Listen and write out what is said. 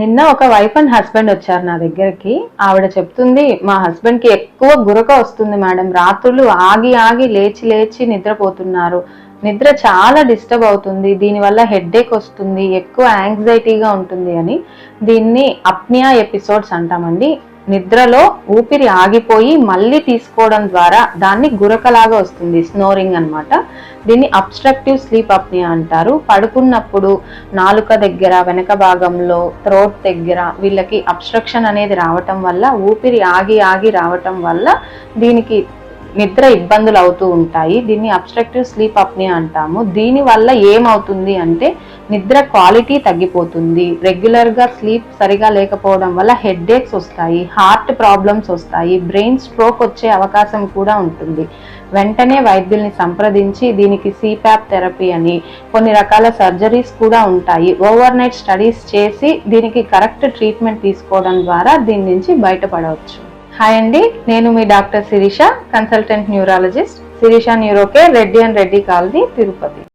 నిన్న ఒక wife and husband వచ్చారు నా దగ్గరికి. ఆవిడ చెప్తుంది మా హస్బెండ్కి ఎక్కువ గురక వస్తుంది మేడం. రాత్రులు ఆగి ఆగి లేచి లేచి నిద్రపోతున్నారు. నిద్ర చాలా డిస్టర్బ్ అవుతుంది. దీనివల్ల హెడ్ఏక్ వస్తుంది. ఎక్కువ యాంగ్జైటీగా ఉంటుంది అని దీన్ని అప్నియా ఎపిసోడ్స్ అంటామండి. నిద్రలో ఊపిరి ఆగిపోయి మళ్ళీ తీసుకోవడం ద్వారా దాన్ని గురకలాగా వస్తుంది స్నోరింగ్ అన్నమాట. దీన్ని అబ్స్ట్రక్టివ్ స్లీప్ అప్ని అంటారు. పడుకున్నప్పుడు నాలుక దగ్గర వెనక భాగంలో థ్రోట్ దగ్గర వీళ్ళకి అబ్స్ట్రక్షన్ అనేది రావటం వల్ల ఊపిరి ఆగి ఆగి రావటం వల్ల దీనికి నిద్ర ఇబ్బందులు అవుతూ ఉంటాయి. దీన్ని అబ్స్ట్రక్టివ్ స్లీప్ అప్నియా అంటాము. దీనివల్ల ఏమవుతుంది అంటే నిద్ర క్వాలిటీ తగ్గిపోతుంది. రెగ్యులర్గా స్లీప్ సరిగా లేకపోవడం వల్ల హెడ్ ఏక్స్ వస్తాయి హార్ట్ ప్రాబ్లమ్స్ వస్తాయి బ్రెయిన్ స్ట్రోక్ వచ్చే అవకాశం కూడా ఉంటుంది. వెంటనే వైద్యుల్ని సంప్రదించి దీనికి సిప్యాప్ థెరపీ అని కొన్ని రకాల సర్జరీస్ కూడా ఉంటాయి. ఓవర్ నైట్ స్టడీస్ చేసి దీనికి కరెక్ట్ ట్రీట్మెంట్ తీసుకోవడం ద్వారా దీని నుంచి బయటపడవచ్చు. హాయ్ అండి నేను మీ doctor Shirisha consultant neurologist Shirisha న్యూరోకే Reddy and Reddy colony Tirupati